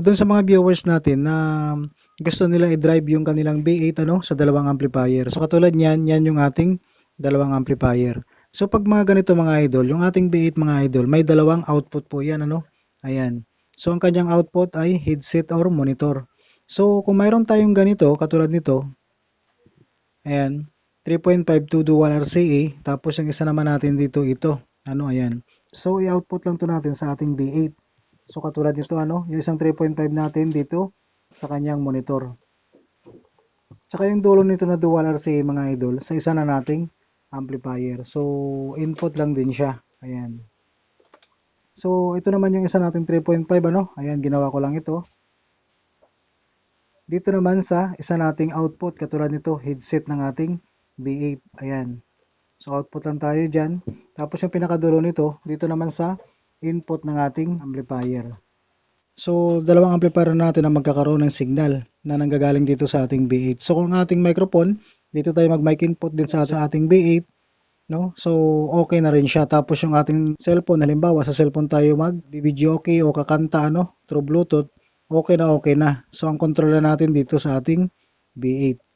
dun sa mga viewers natin na gusto nila i-drive yung kanilang B8 ano sa dalawang amplifier. So katulad niyan, yan yung ating dalawang amplifier. So pag mga ganito mga idol, yung ating B8 mga idol, may dalawang output po yan ano. Ayan. So ang kanyang output ay headset or monitor. So kung mayroon tayong ganito, katulad nito, ayan, 3.52 dual RCA, tapos yung isa naman natin dito ito, ano ayan. So i-output lang to natin sa ating B8. So katulad nito ano, yung isang 3.5 natin dito sa kanyang monitor. Tsaka yung dulo nito na dual RCA mga idol, sa isa na nating amplifier. So input lang din siya. Ayan. So ito naman yung isa nating 3.5 ano, ayan ginawa ko lang ito. Dito naman sa isa nating output katulad nito, headset ng ating B8. Ayan. So output lang tayo dyan. Tapos yung pinakadulo nito, dito naman sa input ng ating amplifier. So dalawang amplifier natin ang magkakaroon ng signal na nanggagaling dito sa ating B8. So kung ating microphone, dito tayo mag mic input din sa, ating B8. No? So okay na rin siya. Tapos yung ating cellphone, halimbawa sa cellphone tayo mag video okay o kakanta ano, through Bluetooth, okay na okay na. So ang controller natin dito sa ating B8.